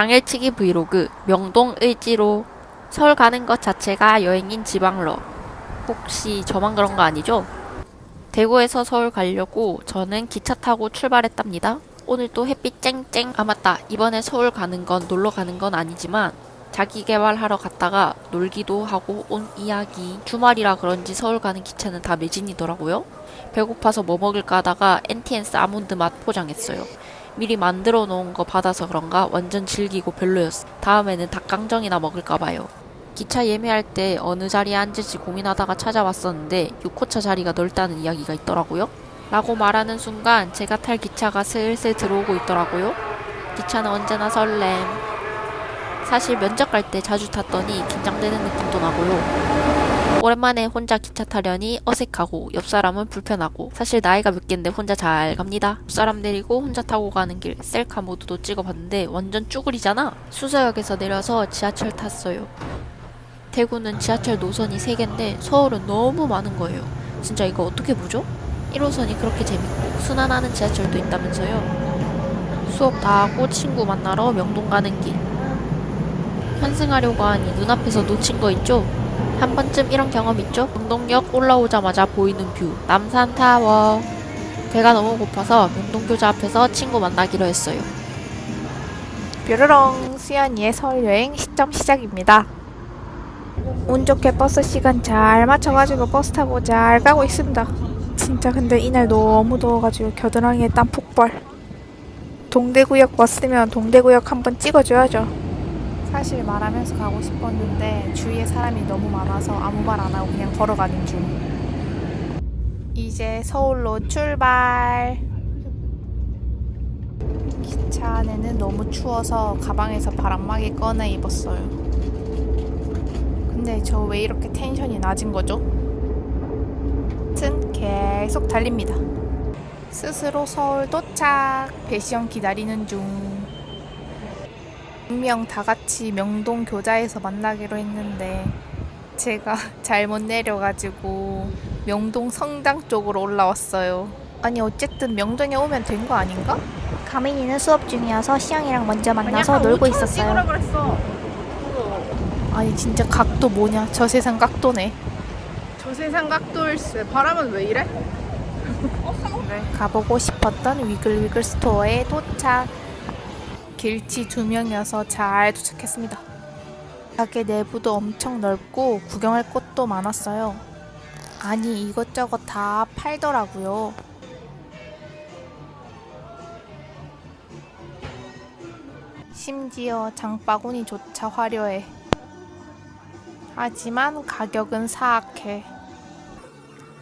당일치기 브이로그 명동 을지로 서울 가는 것 자체가 여행인 지방러 혹시 저만 그런 거 아니죠? 대구에서 서울 가려고 저는 기차 타고 출발했답니다. 오늘 또 햇빛 쨍쨍 아 맞다 이번에 서울 가는 건 놀러 가는 건 아니지만 자기 개발하러 갔다가 놀기도 하고 온 이야기 주말이라 그런지 서울 가는 기차는 다 매진이더라고요. 배고파서 뭐 먹을까 하다가 NTN스 아몬드 맛 포장했어요. 미리 만들어 놓은 거 받아서 그런가 완전 질기고 별로였어. 다음에는 닭강정이나 먹을까 봐요. 기차 예매할 때 어느 자리에 앉을지 고민하다가 찾아왔었는데 6호차 자리가 넓다는 이야기가 있더라고요. 라고 말하는 순간 제가 탈 기차가 슬슬 들어오고 있더라고요. 기차는 언제나 설렘. 사실 면접 갈 때 자주 탔더니 긴장되는 느낌도 나고요. 오랜만에 혼자 기차 타려니 어색하고 옆 사람은 불편하고 사실 나이가 몇 갠데 혼자 잘 갑니다. 옆 사람 내리고 혼자 타고 가는 길 셀카 모드도 찍어봤는데 완전 쭈구리잖아. 수서역에서 내려서 지하철 탔어요. 대구는 지하철 노선이 3개인데 서울은 너무 많은 거예요. 진짜 이거 어떻게 보죠? 1호선이 그렇게 재밌고 순환하는 지하철도 있다면서요. 수업 다 하고 친구 만나러 명동 가는 길. 환승하려고 하니 눈앞에서 놓친 거 있죠? 한 번쯤 이런 경험 있죠? 명동역 올라오자마자 보이는 뷰, 남산타워. 배가 너무 고파서 명동교자 앞에서 친구 만나기로 했어요. 뾰로롱 수연이의 서울 여행 시점 시작입니다. 운 좋게 버스 시간 잘 맞춰가지고 버스 타고 잘 가고 있습니다. 진짜 근데 이날 너무 더워가지고 겨드랑이에 땀 폭발. 동대구역 왔으면 동대구역 한번 찍어줘야죠. 사실 말하면서 가고 싶었는데 주위에 사람이 너무 많아서 아무 말 안 하고 그냥 걸어가는 중. 이제 서울로 출발. 기차 안에는 너무 추워서 가방에서 바람막이 꺼내 입었어요. 근데 저 왜 이렇게 텐션이 낮은 거죠? 튼 계속 달립니다. 스스로 서울 도착. 배시영 기다리는 중. 분명 다 같이 명동 교자에서 만나기로 했는데 제가 잘못 내려가지고 명동 성당 쪽으로 올라왔어요. 아니 어쨌든 명동에 오면 된 거 아닌가? 가민이는 수업 중이어서 시영이랑 먼저 만나서 놀고 있었어요. 그랬어. 아니 진짜 각도 뭐냐 저 세상 각도네 저 세상 각도일세. 바람은 왜 이래? 네, 가보고 싶었던 위글위글 스토어에 도착 길치 두 명이어서 잘 도착했습니다. 가게 내부도 엄청 넓고 구경할 곳도 많았어요. 아니 이것저것 다 팔더라고요. 심지어 장바구니조차 화려해. 하지만 가격은 사악해.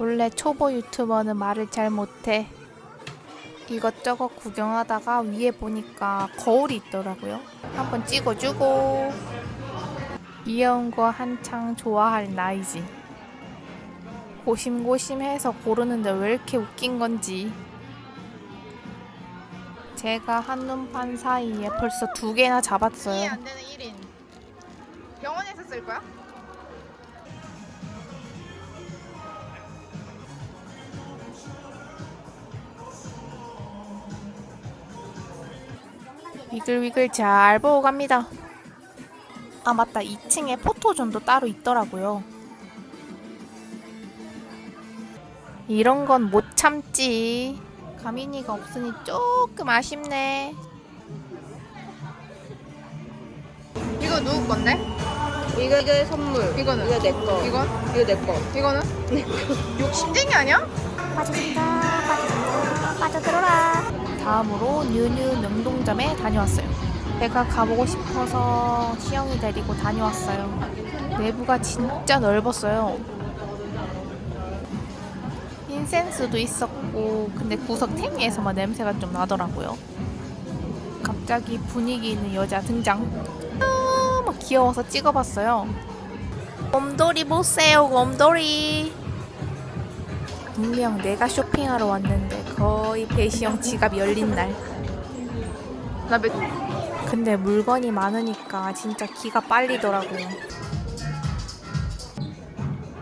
원래 초보 유튜버는 말을 잘 못해. 이것저것 구경하다가 위에 보니까 거울이 있더라고요. 한번 찍어주고. 귀여운 거 한창 좋아할 나이지. 고심고심해서 고르는데 왜 이렇게 웃긴 건지. 제가 한눈판 사이에 벌써 두 개나 잡았어요. 안 되는 1인. 병원에서 쓸 거야? 위글위글 잘 보고 갑니다. 아 맞다 2층에 포토존도 따로 있더라고요. 이런 건 못 참지. 가민이가 없으니 조금 아쉽네. 이거 누구 건데? 이거 이거 선물. 이거는? 이거 내 거. 이건? 이거 내 거. 이거는? 욕심쟁이 아니야? 빠져든다, 빠져든다, 빠져들어라. 다음으로 뉴뉴 명동점에 다녀왔어요. 제가 가보고 싶어서 시영이 데리고 다녀왔어요. 내부가 진짜 넓었어요. 인센스도 있었고, 근데 구석 탱이에서만 냄새가 좀 나더라고요. 갑자기 분위기 있는 여자 등장. 너무 귀여워서 찍어봤어요. 곰돌이 보세요, 곰돌이. 분명 내가 쇼핑하러 왔는데 거의 배시영 지갑 열린 날. 나 몇, 근데 물건이 많으니까 진짜 기가 빨리더라고요.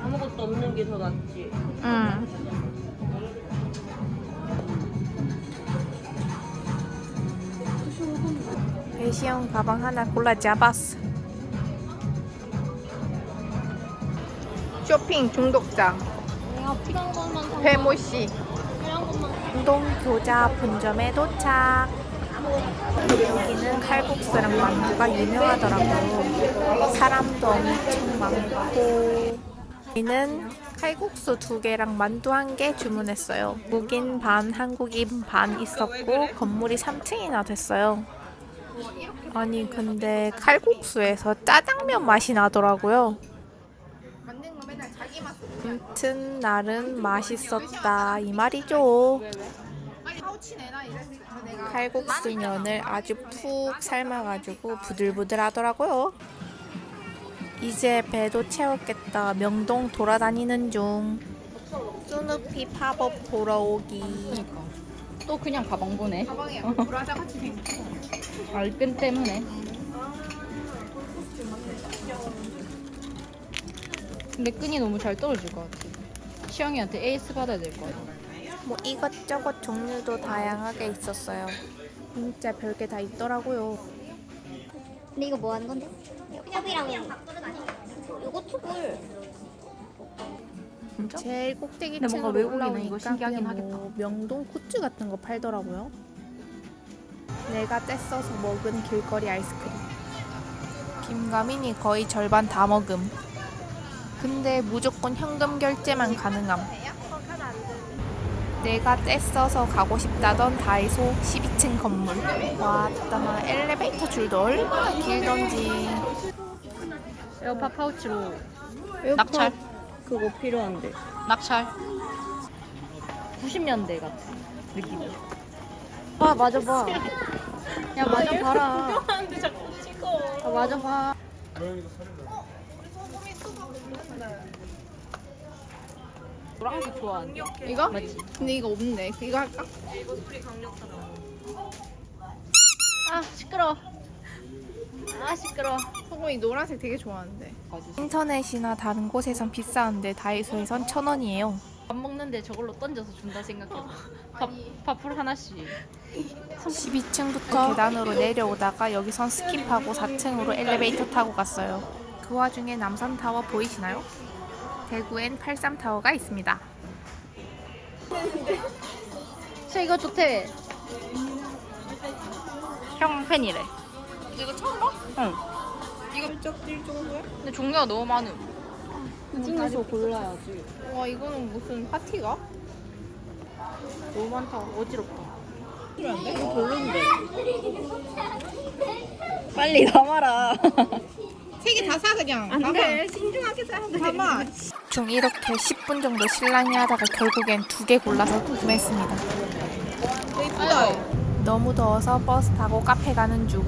아무것도 없는 게 더 낫지. 응. 패션 가방 하나 골라 잡았어. 쇼핑 중독자 내가 필요한 것만 사. 배모 씨. 운동 교자 본점에 도착. 여기는 칼국수랑 만두가 유명하더라고요. 사람도 엄청 많고. 여기는 칼국수 두 개랑 만두 한 개 주문했어요. 외국인 반, 한국인 반 있었고 건물이 3층이나 됐어요. 아니 근데 칼국수에서 짜장면 맛이 나더라고요. 아무튼 날은 맛있었다 이 말이죠. 칼국수 면을 아주 푹 삶아가지고 부들부들하더라고요. 이제 배도 채웠겠다. 명동 돌아다니는 중. 뚜누피 팝업 보러 오기. 또 그냥 가방 보네. 가방에 브라자 같이 생겼어. 알끈 때문에. 근데 끈이 너무 잘 떨어질 것 같아. 시영이한테 에이스 받아야 될 것 같아. 뭐 이것저것 종류도 다양하게 있었어요. 진짜 별게 다 있더라고요. 근데 이거 뭐 하는 건데? 컵이랑 요거 툭을 제일 꼭대기 근데 층으로 뭔가 외국인은 올라오니까 이거 신기하긴 그냥 뭐 명동 굿즈 같은 거 팔더라고요. 내가 떼써서 먹은 길거리 아이스크림. 김가민이 거의 절반 다 먹음. 근데 무조건 현금 결제만 가능함. 내가 떼써서 가고 싶다던 다이소 12층 건물. 왔다 엘리베이터 줄도 얼마나 길던지. 에어팟 파우치로 낙찰. 그거 필요한데. 낙찰. 90년대 같은 느낌. 아 맞아 봐. 야 맞아 봐라. 아 맞아 봐. 노란색 좋아하는데. 이거? 맞지? 근데 이거 없네. 이거 할까? 아 시끄러. 아 시끄러. 소금이 노란색 되게 좋아하는데. 인터넷이나 다른 곳에선 비싸는데 다이소에선 천 원이에요. 밥 먹는데 저걸로 던져서 준다 생각해. 밥 밥풀 하나씩. 12층부터 계단으로 내려오다가 여기선 스킵하고 4층으로 엘리베이터 타고 갔어요. 그 와중에 남산타워 보이시나요? 대구엔 83타워가 있습니다. 쟤 이거 좋대. 형 팬이래. 이거 처음 봐? 응. 이거 쩍뛸 정도야? 근데 종류가 너무 많음. 중에서 골라야지. 와 이거는 무슨 파티가? 너무 많다. 어지럽다. 빨리 담아라. 세 개 다 사 그냥. 안 돼. 신중하게 사야 돼. 담아. 중 이렇게 10분 정도 실랑이 하다가 결국엔 두 개 골라서 구매했습니다. 이쁘다. 너무 더워서 버스 타고 카페 가는 중.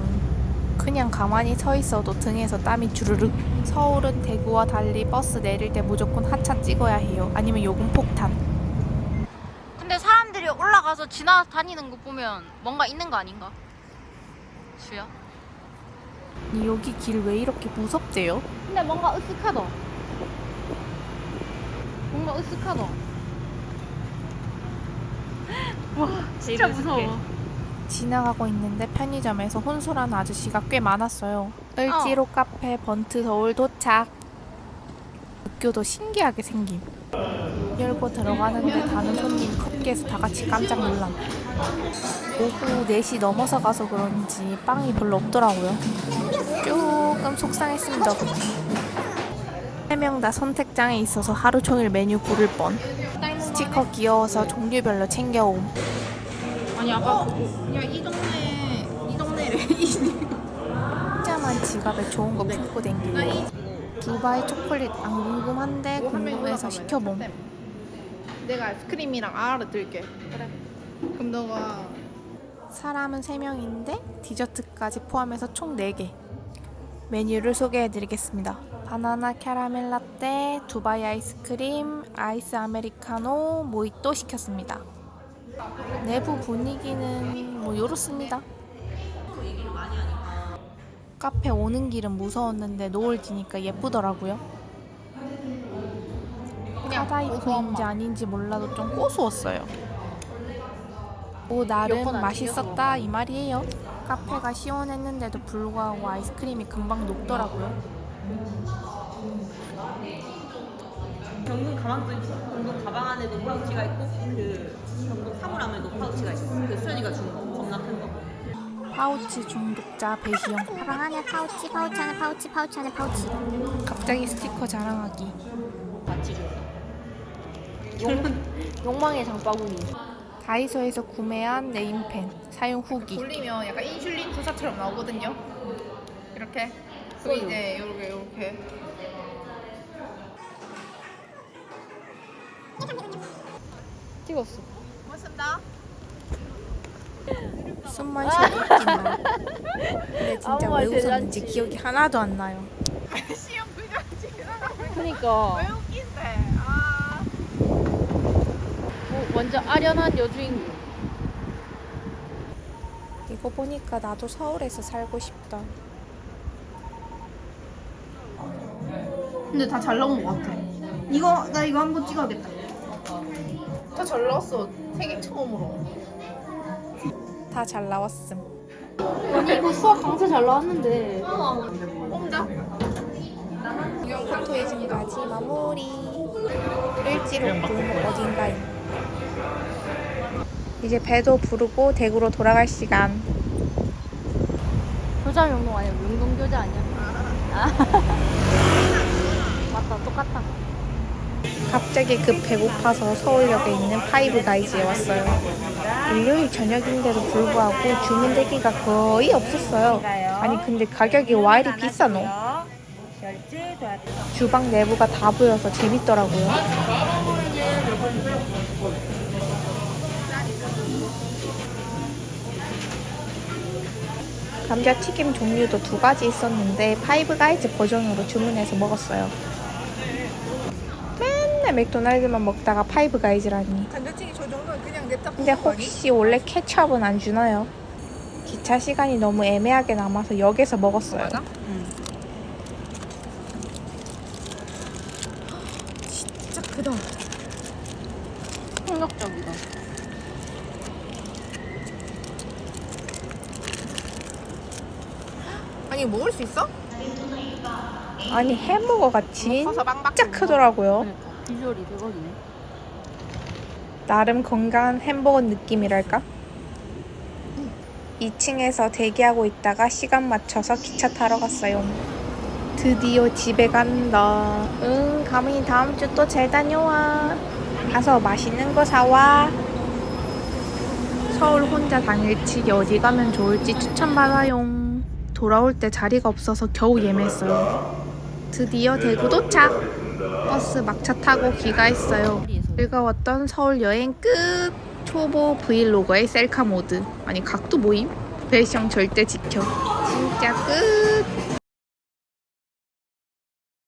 그냥 가만히 서 있어도 등에서 땀이 주르륵. 서울은 대구와 달리 버스 내릴 때 무조건 하차 찍어야 해요. 아니면 요금 폭탄. 근데 사람들이 올라가서 지나다니는 거 보면 뭔가 있는 거 아닌가? 주야? 아니, 여기 길 왜 이렇게 무섭대요? 근데 뭔가 으쓱하다. 뭔가 으쓱하다. 와, 진짜 무서워. 지나가고 있는데 편의점에서 혼술하는 아저씨가 꽤 많았어요. 을지로 카페 번트 서울 도착. 학교도 신기하게 생김. 열고 들어가는데 다른 손님 컵기에서 다 같이 깜짝 놀람. 오후 4시 넘어서 가서 그런지 빵이 별로 없더라고요. 조금 속상했습니다. 세 명 다 선택장에 있어서 하루 종일 메뉴 고를 뻔. 스티커 귀여워서 종류별로 챙겨옴. 아니 아까 야이 동네 이 동네래. 혼자만 지갑에 좋은 거 품고 댕기고 두바이 초콜릿 안 궁금한데 궁금해서 시켜봄. 내가 아이스크림이랑 알아들게. 그래. 그럼 너가 사람은 3명인데 디저트까지 포함해서 총 4개. 메뉴를 소개해 드리겠습니다. 바나나 캐러멜 라떼, 두바이 아이스크림, 아이스 아메리카노, 모히또 시켰습니다. 내부 분위기는 뭐 요렇습니다 카페 오는 길은 무서웠는데 노을 지니까 예쁘더라고요 카다이프인지 아닌지 몰라도 좀 고소했어요 뭐 나름 맛있었다 이 말이에요. 카페가 시원했는데도 불구하고 아이스크림이 금방 녹더라고요. 경동 가방도 경동 가방 안에도 파우치가 있고 그 경동 사물 안에도 파우치가 있어. 그 수현이가 준 거, 겁나 큰 거. 파우치 중독자 배시영. 가방 안에 파우치, 파우치 안에 파우치, 파우치 안에 파우치. 갑자기 스티커 자랑하기. 같이 준다. 욕망의 장바구니. 다이소에서 구매한 네임펜 사용 후기. 돌리면 약간 인슐린 투사처럼 나오거든요. 이렇게. 그리고 이제 요렇게 요렇게. 찍었어. 고맙습니다. 숨만 웃긴다. 근데 진짜 아무 왜말 웃었는지 대잔치. 기억이 하나도 안 나요. 시험 그냥 지나가면 그니까. 왜 웃긴데? 아. 어, 완전 아련한 여주인공. 이거 보니까 나도 서울에서 살고 싶다. 근데 다 잘 나온 것 같아. 이거 나 이거 한번 찍어야겠다. 다 잘 나왔어. 세계 처음으로. 다 잘 나왔음. 아니 이거 수학 강사 잘 나왔는데. 혼자? 포토의 지금까지 마무리. 을지로 골목 어딘가에. 이제 배도 부르고 대구로 돌아갈 시간. 교자 명동 아니야? 명동 교자 아니야? 아. 맞다 똑같다. 갑자기 급 배고파서 서울역에 있는 파이브 가이즈에 왔어요. 일요일 저녁인데도 불구하고 주문 대기가 거의 없었어요. 아니 근데 가격이 와 이리 비싸노? 주방 내부가 다 보여서 재밌더라고요. 감자튀김 종류도 두 가지 있었는데 파이브 가이즈 버전으로 주문해서 먹었어요. 맨날 맥도날드만 먹다가 파이브 가이즈라니. 간장찌개 저 정도는 그냥 냅다 근데 혹시 원래 케찹은 안 주나요? 기차 시간이 너무 애매하게 남아서 역에서 먹었어요. 맞아? 진짜 크다. 폭력적이다. 아니 먹을 수 있어? 아니 햄버거가 진짜 커서 빵빵. 크더라고요. 그러니까 비주얼이 대박이네. 나름 건강한 햄버거 느낌이랄까? 2층에서 대기하고 있다가 시간 맞춰서 기차 타러 갔어요. 드디어 집에 간다. 응, 가민이 다음 주 또 잘 다녀와. 가서 맛있는 거 사와. 서울 혼자 당일치기 어디 가면 좋을지 추천받아요. 돌아올 때 자리가 없어서 겨우 예매했어요. 드디어 대구 도착. 버스 막차 타고 귀가했어요. 즐거웠던 서울 여행 끝. 초보 브이로거의 셀카 모드. 아니 각도 모임? 배시형 절대 지켜. 진짜 끝.